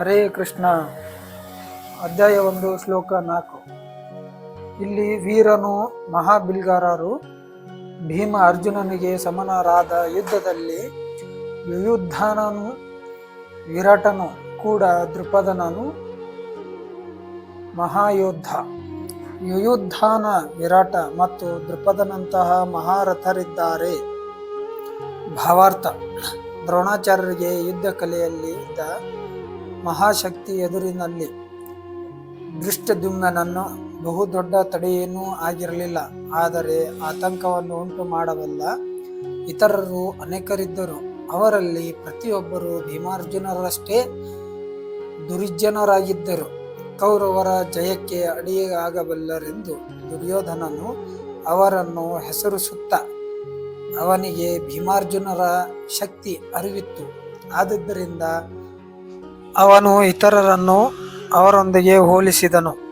ಹರೇ ಕೃಷ್ಣ. ಅಧ್ಯಾಯ ಒಂದು, ಶ್ಲೋಕ ನಾಲ್ಕು. ಇಲ್ಲಿ ವೀರನು ಮಹಾಬಿಲ್ಗಾರರು ಭೀಮ ಅರ್ಜುನನಿಗೆ ಸಮನರಾದ ಯುದ್ಧದಲ್ಲಿ ಯುಯುದ್ಧನನು ವಿರಾಟನು ಕೂಡ ದೃಪದನನು ಮಹಾಯೋದ್ಧ. ಯುಯುದ್ಧಾನ ವಿರಾಟ ಮತ್ತು ದೃಪದನಂತಹ ಮಹಾರಥರಿದ್ದಾರೆ. ಭಾವಾರ್ಥ, ದ್ರೋಣಾಚಾರ್ಯರಿಗೆ ಯುದ್ಧ ಕಲೆಯಲ್ಲಿ ಇದ್ದ ಮಹಾಶಕ್ತಿ ಎದುರಿನಲ್ಲಿ ದೃಷ್ಟದ್ಯುಮ್ನನ್ನು ಬಹುದೊಡ್ಡ ತಡೆಯೇನೂ ಆಗಿರಲಿಲ್ಲ. ಆದರೆ ಆತಂಕವನ್ನು ಉಂಟು ಮಾಡಬಲ್ಲ ಇತರರು ಅನೇಕರಿದ್ದರು. ಅವರಲ್ಲಿ ಪ್ರತಿಯೊಬ್ಬರು ಭೀಮಾರ್ಜುನರಷ್ಟೇ ದುರ್ಜನರಾಗಿದ್ದರು. ಕೌರವರ ಜಯಕ್ಕೆ ಅಡಿಯಾಗಬಲ್ಲರೆಂದು ದುರ್ಯೋಧನನು ಅವರನ್ನು ಹೆಸರಿಸುತ್ತ ಅವನಿಗೆ ಭೀಮಾರ್ಜುನರ ಶಕ್ತಿ ಅರಿವಿತ್ತು. ಆದುದರಿಂದ ಅವನು ಇತರರನ್ನು ಅವರೊಂದಿಗೆ ಹೋಲಿಸಿದನು.